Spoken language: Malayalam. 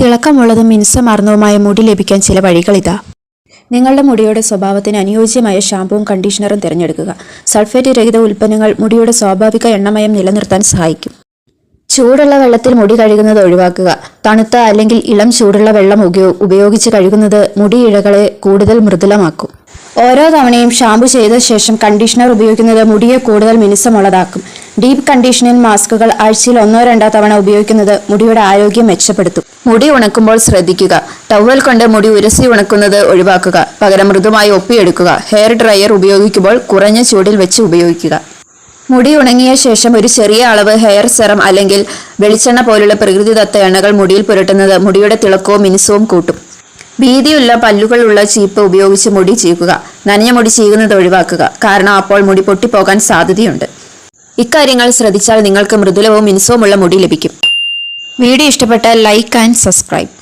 തിളക്കമുള്ളതും മിനുസമാർന്നതുമായ മുടി ലഭിക്കാൻ ചില വഴികളിതാ. നിങ്ങളുടെ മുടിയുടെ സ്വഭാവത്തിന് അനുയോജ്യമായ ഷാമ്പുവും കണ്ടീഷണറും തിരഞ്ഞെടുക്കുക. സൾഫേറ്റ് രഹിത ഉൽപ്പന്നങ്ങൾ മുടിയുടെ സ്വാഭാവിക എണ്ണമയം നിലനിർത്താൻ സഹായിക്കും. ചൂടുള്ള വെള്ളത്തിൽ മുടി കഴുകുന്നത് ഒഴിവാക്കുക. തണുത്ത അല്ലെങ്കിൽ ഇളം ചൂടുള്ള വെള്ളം ഉപയോ- ഉപയോഗിച്ച് കഴുകുന്നത് മുടി ഇഴകളെ കൂടുതൽ മൃദുലമാക്കും. ഓരോ തവണയും ഷാമ്പു ചെയ്ത ശേഷം കണ്ടീഷണർ ഉപയോഗിക്കുന്നത് മുടിയെ കൂടുതൽ മിനുസമുള്ളതാക്കും. ഡീപ്പ് കണ്ടീഷനിങ് മാസ്കുകൾ ആഴ്ചയിൽ ഒന്നോ രണ്ടോ തവണ ഉപയോഗിക്കുന്നത് മുടിയുടെ ആരോഗ്യം മെച്ചപ്പെടുത്തും. മുടി ഉണക്കുമ്പോൾ ശ്രദ്ധിക്കുക. ടവൽ കൊണ്ട് മുടി ഉരസി ഉണക്കുന്നത് ഒഴിവാക്കുക. പകരം മൃദുമായി ഒപ്പിയെടുക്കുക. ഹെയർ ഡ്രയർ ഉപയോഗിക്കുമ്പോൾ കുറഞ്ഞ ചൂടിൽ വെച്ച് ഉപയോഗിക്കുക. മുടി ഉണങ്ങിയ ശേഷം ഒരു ചെറിയ അളവ് ഹെയർ സെറം അല്ലെങ്കിൽ വെളിച്ചെണ്ണ പോലുള്ള പ്രകൃതിദത്ത എണ്ണകൾ മുടിയിൽ പുരട്ടുന്നത് മുടിയുടെ തിളക്കവും മിനുസവും കൂട്ടും. ഭീതിയുള്ള പല്ലുകളുള്ള ചീപ്പ് ഉപയോഗിച്ച് മുടി ചീകുക നനഞ്ഞ മുടി ചീകുന്നത് ഒഴിവാക്കുക. കാരണം അപ്പോൾ മുടി പൊട്ടിപ്പോകാൻ സാധ്യതയുണ്ട്. ഇക്കാര്യങ്ങൾ ശ്രദ്ധിച്ചാൽ നിങ്ങൾക്ക് മൃദുലവും മിനുസവുമുള്ള മുടി ലഭിക്കും. വീഡിയോ ഇഷ്ടപ്പെട്ടാൽ ലൈക്ക് ആൻഡ് സബ്സ്ക്രൈബ്.